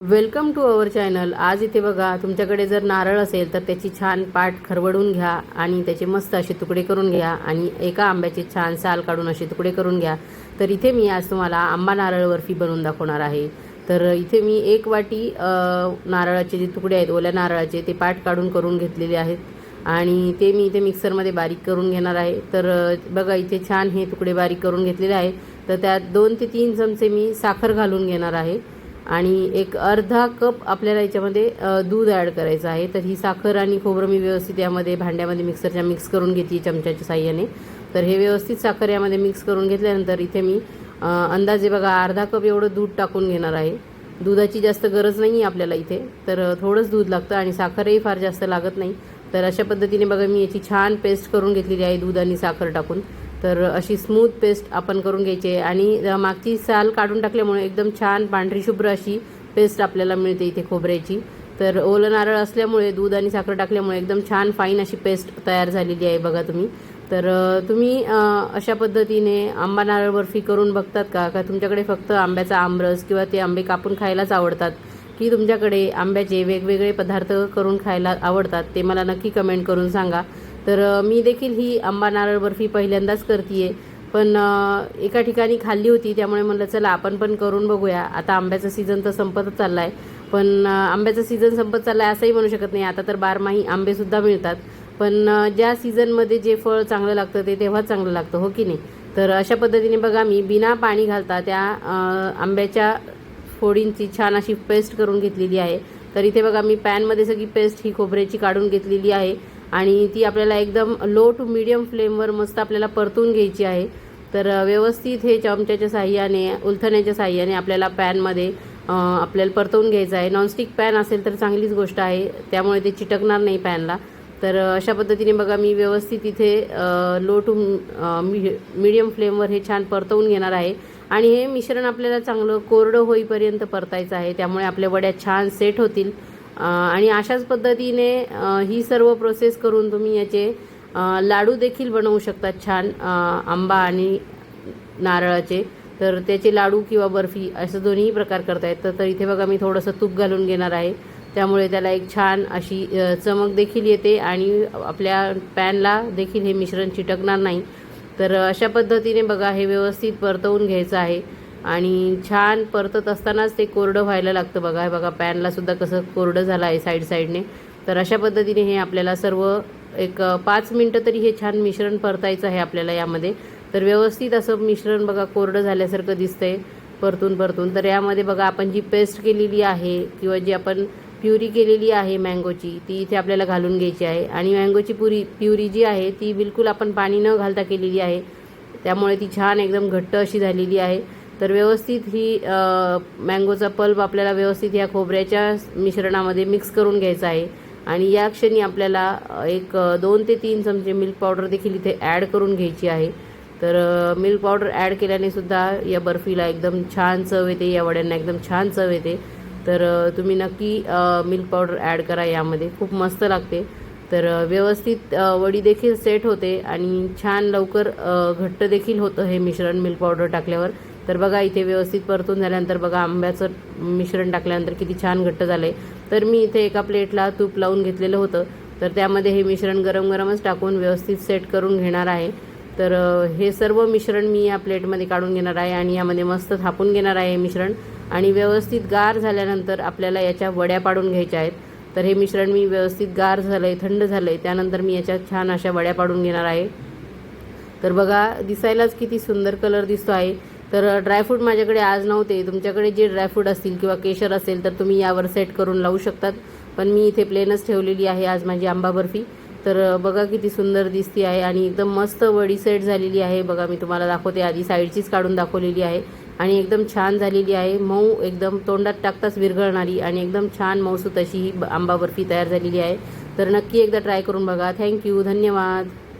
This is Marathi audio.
Welcome to our channel. आज इथे बघा तुमच्याकडे जर नारळ असेल तर त्याची छान पाट खरवडून घ्या आणि त्याचे मस्त असे तुकडे करून घ्या आणि एका आंब्याचे छान साल काढून असे तुकडे करून घ्या. तर इथे मी आज तुम्हाला आंबा नारळ बर्फी बनवून दाखवणार आहे. तर इथे मी एक वाटी नारळाचे जे तुकडे आहेत ओल्या नारळाचे ते पाट काढून करून घेतलेले आहेत. आणि ते मी इथे मिक्सरमध्ये बारीक करून घेणार आहे. तर बघा इथे छान हे तुकडे बारीक करून घेतलेले आहे. तर त्यात दोन ते तीन चमचे मी साखर घालून घेणार आहे. आणि एक अर्धा कप आपल्याला याच्यामध्ये दूध ॲड करायचं आहे. तर ही साखर आणि खोबरं मी व्यवस्थित यामध्ये भांड्यामध्ये मिक्सरच्या मिक्स करून घेतली चमच्याच्या साह्याने. तर हे व्यवस्थित साखर यामध्ये मिक्स करून घेतल्यानंतर इथे मी अंदाजे बघा अर्धा कप एवढं दूध टाकून घेणार आहे. दुधाची जास्त गरज नाही आहे आपल्याला इथे. तर थोडंच दूध लागतं आणि साखरही फार जास्त लागत नाही. तर अशा पद्धतीने बघा मी याची छान पेस्ट करून घेतलेली आहे दूध आणि साखर टाकून. तर अशी स्मूथ पेस्ट आपण करून घ्यायची आहे. आणि मागची साल काढून टाकल्यामुळे एकदम छान पांढरी शुभ्र अशी पेस्ट आपल्याला मिळते इथे खोबऱ्याची. तर ओलं नारळ असल्यामुळे दूध आणि साखर टाकल्यामुळे एकदम छान फाईन अशी पेस्ट तयार झालेली आहे बघा तुम्ही. तर तुम्ही अशा पद्धतीने आंबा नारळ बर्फी करून बघतात का? का तुमच्याकडे फक्त आंब्याचा आमरस किंवा ते आंबे कापून खायलाच आवडतात? की तुमच्याकडे आंब्याचे वेगवेगळे पदार्थ करून खायला आवडतात? ते मला नक्की कमेंट करून सांगा. तर मी देखील ही आंबा नारळ बर्फी पहिल्यांदाच करते पण एका ठिकाणी खाल्ली होती त्यामुळे म्हणलं चला आपण पण करून बघूया. आता आंब्याचा सीझन तर संपतच चालला आहे पण आंब्याचा सीझन संपत चालला आहे असंही म्हणू शकत नाही. आता तर बारमाही आंबेसुद्धा मिळतात. पण ज्या सीझनमध्ये जे फळ चांगलं लागतं ते तेव्हाच चांगलं लागतं हो की नाही? तर अशा पद्धतीने बघा मी बिना पाणी घालता त्या आंब्याच्या फोडींची छान अशी पेस्ट करून घेतलेली आहे. तर इथे बघा मी पॅनमध्ये सगळी पेस्ट ही खोबऱ्याची काढून घेतलेली आहे. आणि ती आपल्याला एकदम लो टू मिडियम फ्लेमवर मस्त आपल्याला परतून घ्यायची आहे. तर व्यवस्थित हे चमच्याच्या साह्याने उलथण्याच्या साह्याने आपल्याला पॅनमध्ये आपल्याला परतवून घ्यायचं आहे. नॉनस्टिक पॅन असेल तर चांगलीच गोष्ट आहे. त्यामुळे ते चिटकणार नाही पॅनला तर अशा पद्धतीने बघा मी व्यवस्थित इथे लो टू मिडियम फ्लेमवर हे छान परतवून घेणार आहे. आणि हे मिश्रण आपल्याला चांगलं कोरडं होईपर्यंत परतायचं आहे. त्यामुळे आपल्या वड्या छान सेट होतील. आणि अशाच पद्धतीने ही सर्व प्रोसेस करून तुम्ही याचे लाडू देखील बनवू शकतात छान आंबा आणि नारळाचे. तर त्याचे लाडू किंवा बर्फी असं दोन्ही प्रकार करता येतात तर इथे बघा मी थोडंसं तूप घालून घेणार आहे. त्यामुळे त्याला एक छान अशी चमक देखील येते आणि आपल्या पॅनला देखील हे मिश्रण चिटकणार नाही. तर अशा पद्धतीने बघा हे व्यवस्थित परतवून घ्यायचं आहे. आणि छान परतत असतानाच ते कोरडं व्हायला लागतं बघा. हे बघा पॅनलासुद्धा कसं कोरडं झालं आहे साईड साईडने तर अशा पद्धतीने हे आपल्याला सर्व एक पाच मिनटं तरी हे छान मिश्रण परतायचं आहे आपल्याला यामध्ये. तर व्यवस्थित असं मिश्रण बघा कोरडं झाल्यासारखं दिसतंय परतून परतून. तर यामध्ये बघा आपण जी पेस्ट केलेली आहे किंवा जी आपण प्युरी केलेली आहे मँगोची ती इथे आपल्याला घालून घ्यायची आहे. आणि मँगोची पुरी प्युरी जी आहे ती बिलकुल आपण पाणी न घालता केलेली आहे. त्यामुळे ती छान एकदम घट्ट अशी झालेली आहे. तर व्यवस्थित ही मँगोचा पल्प आपल्याला व्यवस्थित या खोबऱ्याच्या मिश्रणामध्ये मिक्स करून घ्यायचा आहे. आणि या क्षणी आपल्याला एक दोन ते तीन चमचे मिल्क पावडर देखील इथे ॲड करून घ्यायची आहे. तर मिल्क पावडर ॲड केल्याने सुद्धा या बर्फीला एकदम छान चव येते या वड्यांना एकदम छान चव येते. तर तुम्ही नक्की मिल्क पावडर ॲड करा यामध्ये खूप मस्त लागते. तर व्यवस्थित वडी देखील सेट होते आणि छान लवकर घट्ट देखील होतं हे मिश्रण मिल्क पावडर टाकल्यावर. तर बघा इथे व्यवस्थित परतून झाल्यानंतर बघा आंब्याचं मिश्रण टाकल्यानंतर किती छान घट्ट झालं आहे तर मी इथे एका प्लेटला तूप लावून घेतलेलं होतं. तर त्यामध्ये हे मिश्रण गरम गरमच टाकून व्यवस्थित सेट करून घेणार आहे. तर हे सर्व मिश्रण मी या प्लेटमध्ये काढून घेणार आहे आणि यामध्ये मस्त थापून घेणार आहे हे मिश्रण. आणि व्यवस्थित गार झाल्यानंतर आपल्याला याच्या वड्या पाडून घ्यायच्या आहेत. तर हे मिश्रण मी व्यवस्थित गार झालं आहे थंड झालं आहे त्यानंतर मी याच्या छान अशा वड्या पाडून घेणार आहे. तर बघा दिसायलाच किती सुंदर कलर दिसतो आहे. तर ड्रायफ्रूट माझ्याकडे आज नव्हते. तुमच्याकडे जे ड्रायफ्रूट असतील किंवा केशर असेल तर तुम्ही यावर सेट करून लावू शकतात. पण मी इथे प्लेनच ठेवलेली आहे आज माझी आंबा बर्फी. तर बघा किती सुंदर दिसती आहे आणि एकदम मस्त वडी सेट झालेली आहे. बघा मी तुम्हाला दाखवते आधी. साईडचीच काढून दाखवलेली आहे. आणि एकदम छान झालेली आहे. मऊ एकदम तोंडात टाकताच विरघळणारी आणि एकदम छान मऊसूत अशी ही आंबा बर्फी तयार झालेली आहे. तर नक्की एकदा ट्राय करून बघा. थँक्यू धन्यवाद.